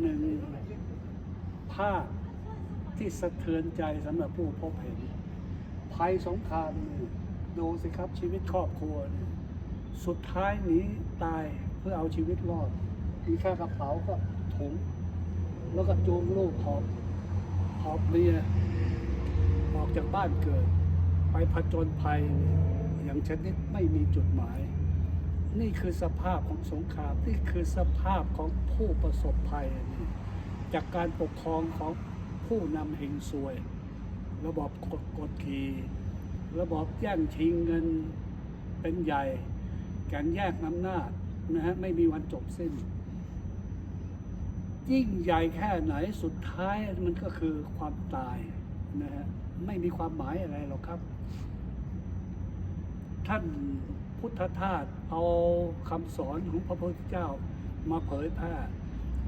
หนึ่งภาพที่สะเทือนใจสำหรับผู้พบเห็น ภัยสงครามนี่ดูสิครับชีวิตครอบครัวนี่สุดท้ายหนีตายเพื่อเอาชีวิตรอด มีแค่กระเป๋าก็ถุง แล้วก็จูงลูกหอบหอบเมียออกจากบ้านเกิด ไปผจญภัยเนี่ยอย่างชนิดไม่มีจุดหมาย นี่คือสภาพของสงครามนี่คือสภาพของผู้ประสบภัยนี่จากการปกครองของผู้นำเฮงซวย ระบบกดกดขี่ระบบแย่งชิงเงินเป็นใหญ่การแยกน้ำนาจนะฮะไม่มีวันจบสิ้น ยิ่งใหญ่แค่ไหนสุดท้ายมันก็คือความตายนะฮะไม่มีความหมายอะไรหรอกครับ ท่าน พุทธทาสเอาคำสอนของพระพุทธเจ้ามาเผยแพร่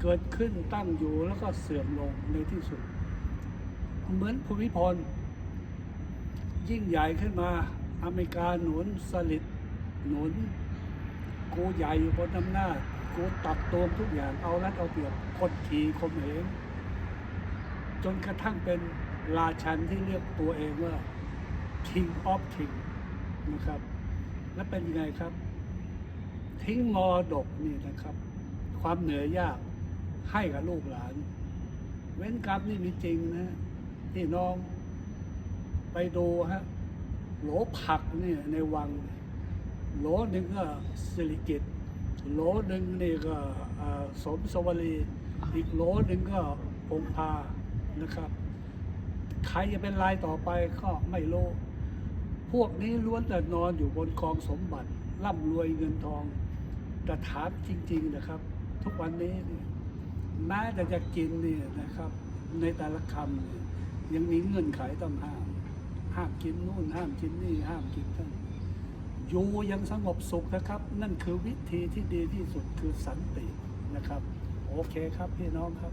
เกิดขึ้นตั้งอยู่แล้วก็เสื่อมลงในที่สุด เหมือนภูมิพล ยิ่งใหญ่ขึ้นมาอเมริกาหนุนสลิดหนุน กูใหญ่อยู่บนอำนาจกูตักตวงทุกอย่างเอารัดเอาเปรียบกดขี่ข่มเหงจนกระทั่งเป็นราชันที่เรียกตัวเองว่า King of King นะครับ และเป็นยังไงครับ ทิ้งมอดกนี่นะครับ ความเหนื่อยยากให้กับลูกหลาน เว้นกรรมนี่มีจริงนะที่น้องไปดูฮะโหลผักเนี่ยในวัง โหลหนึ่งก็สิริกิตโหลหนึ่งนี่ก็สมสวรีอีกโหลหนึ่งก็องพานะครับ ใครจะเป็นรายต่อไปก็ไม่รู้ พวกนี้ล้วนแต่นอนอยู่บนกองสมบัติร่ำรวยเงินทอง แต่ถามจริง ๆนะครับ ทุกวันนี้เนี่ยแม้แต่จะกินเนี่ยนะครับ ในแต่ละคำเนี่ยยังมีเงื่อนไขต้องห้าม ห้ามกินนู่น ห้ามกินนี่ ห้ามกินนั่นอยู่ยังสงบสุขนะครับ นั่นคือวิธีที่ดีที่สุดคือสันตินะครับ โอเคครับพี่น้องครับ